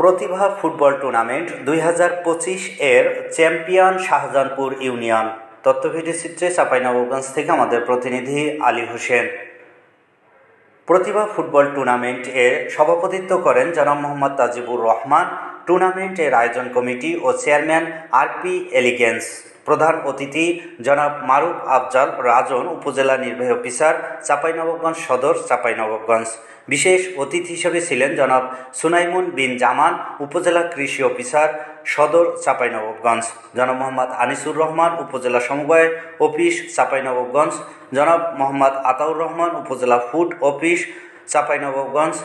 প্রতিভা football tournament দুই হাজার পঁচিশ এর চ্যাম্পিয়ন শাহজাহানপুর ইউনিয়ন। তথ্যভিডিও চিত্রে চাঁপাইনবাবগঞ্জ থেকে আমাদের প্রতিনিধি আলী হোসেন। প্রতিভা ফুটবল টুর্নামেন্ট এর সভাপতিত্ব করেন জনাব মোহাম্মদ তাজিবুর রহমান। টুর্নামেন্টের আয়োজন কমিটি ও চেয়ারম্যান আরপি এলিগেন্স। প্রধান অতিথি জনাব মারুফ আফজাল রাজন, উপজেলা নির্বাহী অফিসার চাঁপাইনবাবগঞ্জ সদর চাঁপাইনবাবগঞ্জ। বিশেষ অতিথি হিসেবে ছিলেন জনাব সুনাইমুন বিন জামান, উপজেলা কৃষি অফিসার সদর চাঁপাইনবাবগঞ্জ। জনাব মোহাম্মদ আনিসুর রহমান, উপজেলা সমবায় অফিস চাঁপাইনবাবগঞ্জ। জনাব মোহাম্মদ আতাউর রহমান, উপজেলা ফুড অফিস চাঁপাইনবাবগঞ্জ।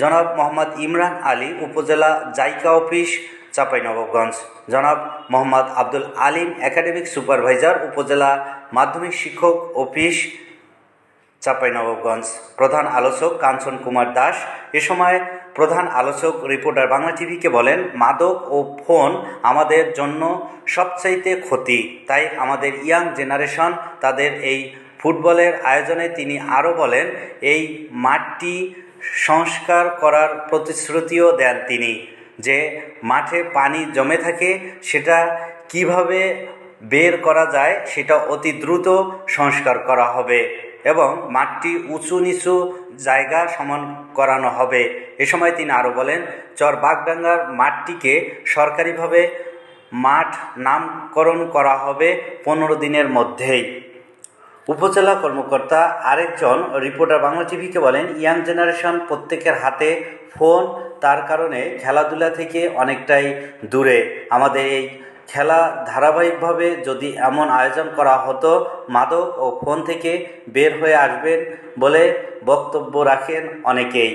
জনাব মোহাম্মদ ইমরান আলী উপজেলা জাইকা অফিস, চাঁপাইনবাবগঞ্জ। জনাব মোহাম্মদ আব্দুল আলিম একাডেমিক সুপারভাইজার, উপজেলা মাধ্যমিক শিক্ষক অফিস, চাঁপাইনবাবগঞ্জ। প্রধান আলোচক কাঞ্চন কুমার দাস। এ সময় প্রধান আলোচক, রিপোর্টার বাংলা টিভিকে বলেন, মাদক ও ফোন আমাদের জন্য সবচাইতে ক্ষতি। তাই আমাদের ইয়াং জেনারেশন তাদের এই ফুটবলের আয়োজনে তিনি আরও বলেন, এই মাঠটি সংস্কার করার প্রতিশ্রুতিও দেন তিনি যে মাঠে পানি জমে থাকে, সেটা কীভাবে বের করা যায়, সেটা অতি দ্রুত সংস্কার করা হবে এবং মাঠটি উঁচু নিচু জায়গা সমান করানো হবে। এ সময় তিনি আরও বলেন, চর বাগডাঙ্গার মাঠটিকে সরকারিভাবে মাঠ নামকরণ করা হবে পনেরো দিনের মধ্যেই। উপজেলা কর্মকর্তা আরেকজন রিপোর্টার বাংলা টিভিকে বলেন, ইয়াং জেনারেশন প্রত্যেকের হাতে ফোন, তার কারণে খেলাধুলা থেকে অনেকটাই দূরে। আমাদের এই খেলা ধারাবাহিকভাবে যদি এমন আয়োজন করা হতো, মাদক ও ফোন থেকে বের হয়ে আসবেন বলে বক্তব্য রাখেন অনেকেই।